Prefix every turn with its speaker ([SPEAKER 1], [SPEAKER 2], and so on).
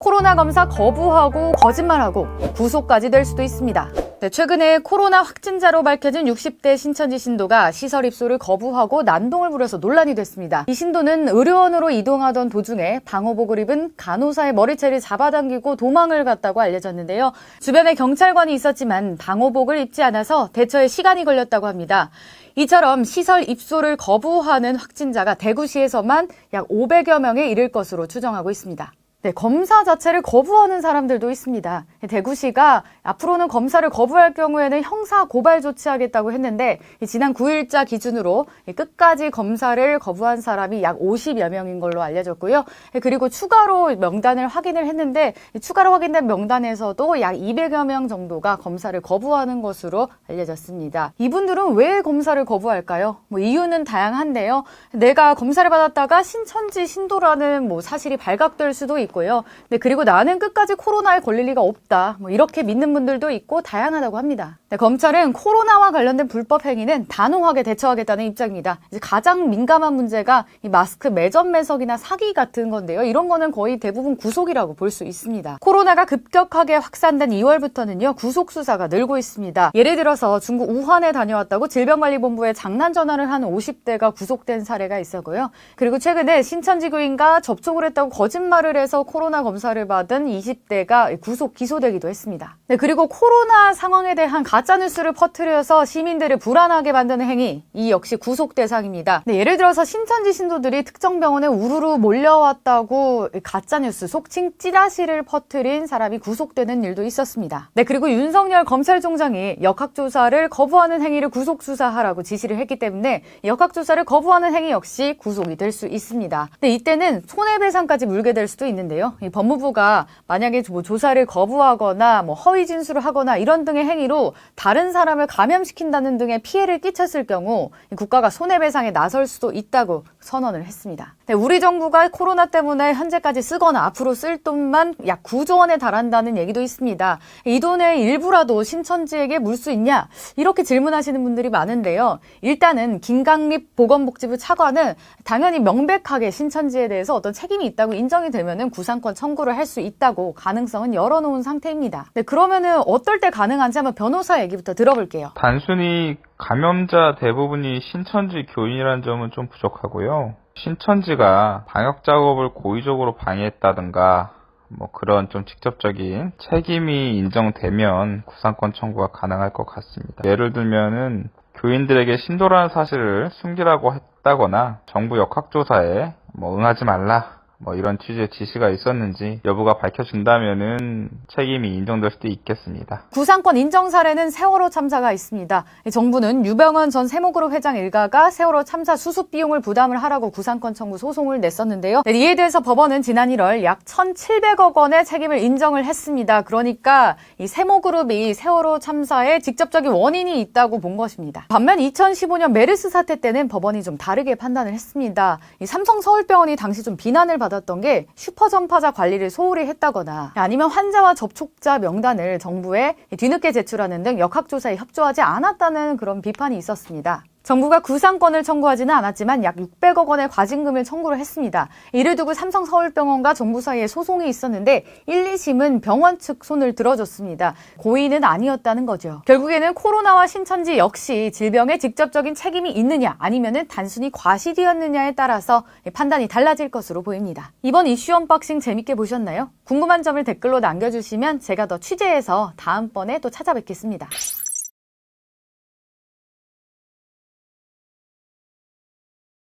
[SPEAKER 1] 코로나 검사 거부하고 거짓말하고 구속까지 될 수도 있습니다. 네, 최근에 코로나 확진자로 밝혀진 60대 신천지 신도가 시설 입소를 거부하고 난동을 부려서 논란이 됐습니다. 이 신도는 의료원으로 이동하던 도중에 방호복을 입은 간호사의 머리채를 잡아당기고 도망을 갔다고 알려졌는데요. 주변에 경찰관이 있었지만 방호복을 입지 않아서 대처에 시간이 걸렸다고 합니다. 이처럼 시설 입소를 거부하는 확진자가 대구시에서만 약 500여 명에 이를 것으로 추정하고 있습니다. 네, 검사 자체를 거부하는 사람들도 있습니다. 대구시가 앞으로는 검사를 거부할 경우에는 형사 고발 조치하겠다고 했는데 이 지난 9일자 기준으로 이 끝까지 검사를 거부한 사람이 약 50여 명인 걸로 알려졌고요. 예, 그리고 추가로 명단을 확인을 했는데 이 추가로 확인된 명단에서도 약 200여 명 정도가 검사를 거부하는 것으로 알려졌습니다. 이분들은 왜 검사를 거부할까요? 뭐 이유는 다양한데요. 내가 검사를 받았다가 신천지 신도라는 뭐 사실이 발각될 수도 있고 요. 네, 그리고 나는 끝까지 코로나에 걸릴 리가 없다. 뭐 이렇게 믿는 분들도 있고 다양하다고 합니다. 네, 검찰은 코로나와 관련된 불법 행위는 단호하게 대처하겠다는 입장입니다. 이제 가장 민감한 문제가 이 마스크 매점 매석이나 사기 같은 건데요. 이런 거는 거의 대부분 구속이라고 볼 수 있습니다. 코로나가 급격하게 확산된 2월부터는요. 구속 수사가 늘고 있습니다. 예를 들어서 중국 우한에 다녀왔다고 질병관리본부에 장난 전화를 한 50대가 구속된 사례가 있었고요. 그리고 최근에 신천지 교인과 접촉을 했다고 거짓말을 해서 코로나 검사를 받은 20대가 구속 기소되기도 했습니다. 네, 그리고 코로나 상황에 대한 가짜 뉴스를 퍼뜨려서 시민들을 불안하게 만드는 행위, 이 역시 구속 대상입니다. 네, 예를 들어서 신천지 신도들이 특정 병원에 우르르 몰려왔다고 가짜 뉴스, 속칭 찌라시를 퍼뜨린 사람이 구속되는 일도 있었습니다. 네, 그리고 윤석열 검찰총장이 역학조사를 거부하는 행위를 구속 수사하라고 지시를 했기 때문에 역학조사를 거부하는 행위 역시 구속이 될 수 있습니다. 근데 이때는 손해배상까지 물게 될 수도 있는데 요. 이 법무부가 만약에 뭐 조사를 거부하거나 뭐 허위 진술을 하거나 이런 등의 행위로 다른 사람을 감염시킨다는 등의 피해를 끼쳤을 경우 이 국가가 손해배상에 나설 수도 있다고 선언을 했습니다. 네, 우리 정부가 코로나 때문에 현재까지 쓰거나 앞으로 쓸 돈만 약 9조 원에 달한다는 얘기도 있습니다. 이 돈의 일부라도 신천지에게 물 수 있냐? 이렇게 질문하시는 분들이 많은데요. 일단은 김강립 보건복지부 차관은 당연히 명백하게 신천지에 대해서 어떤 책임이 있다고 인정이 되면은 구상권 청구를 할 수 있다고 가능성은 열어놓은 상태입니다. 네, 그러면은 어떨 때 가능한지 한번 변호사 얘기부터 들어볼게요.
[SPEAKER 2] 단순히 감염자 대부분이 신천지 교인이라는 점은 좀 부족하고요. 신천지가 방역 작업을 고의적으로 방해했다든가 뭐 그런 좀 직접적인 책임이 인정되면 구상권 청구가 가능할 것 같습니다. 예를 들면은 교인들에게 신도라는 사실을 숨기라고 했다거나 정부 역학조사에 뭐 응하지 말라 뭐 이런 취지의 지시가 있었는지 여부가 밝혀진다면은 책임이 인정될 수도 있겠습니다.
[SPEAKER 1] 구상권 인정 사례는 세월호 참사가 있습니다. 이 정부는 유병헌 전 세모그룹 회장 일가가 세월호 참사 수습 비용을 부담을 하라고 구상권 청구 소송을 냈었는데요. 네, 이에 대해서 법원은 지난 1월 약 1,700억 원의 책임을 인정을 했습니다. 그러니까 이 세모그룹이 세월호 참사에 직접적인 원인이 있다고 본 것입니다. 반면 2015년 메르스 사태 때는 법원이 좀 다르게 판단을 했습니다. 이 삼성 서울병원이 당시 좀 비난을 받았던 게 슈퍼 전파자 관리를 소홀히 했다거나 아니면 환자와 접촉자 명단을 정부에 뒤늦게 제출하는 등 역학조사에 협조하지 않았다는 그런 비판이 있었습니다. 정부가 구상권을 청구하지는 않았지만 약 600억 원의 과징금을 청구를 했습니다. 이를 두고 삼성 서울병원과 정부 사이에 소송이 있었는데 1, 2심은 병원 측 손을 들어줬습니다. 고의는 아니었다는 거죠. 결국에는 코로나와 신천지 역시 질병에 직접적인 책임이 있느냐 아니면은 단순히 과실이었느냐에 따라서 판단이 달라질 것으로 보입니다. 이번 이슈 언박싱 재밌게 보셨나요? 궁금한 점을 댓글로 남겨주시면 제가 더 취재해서 다음번에 또 찾아뵙겠습니다.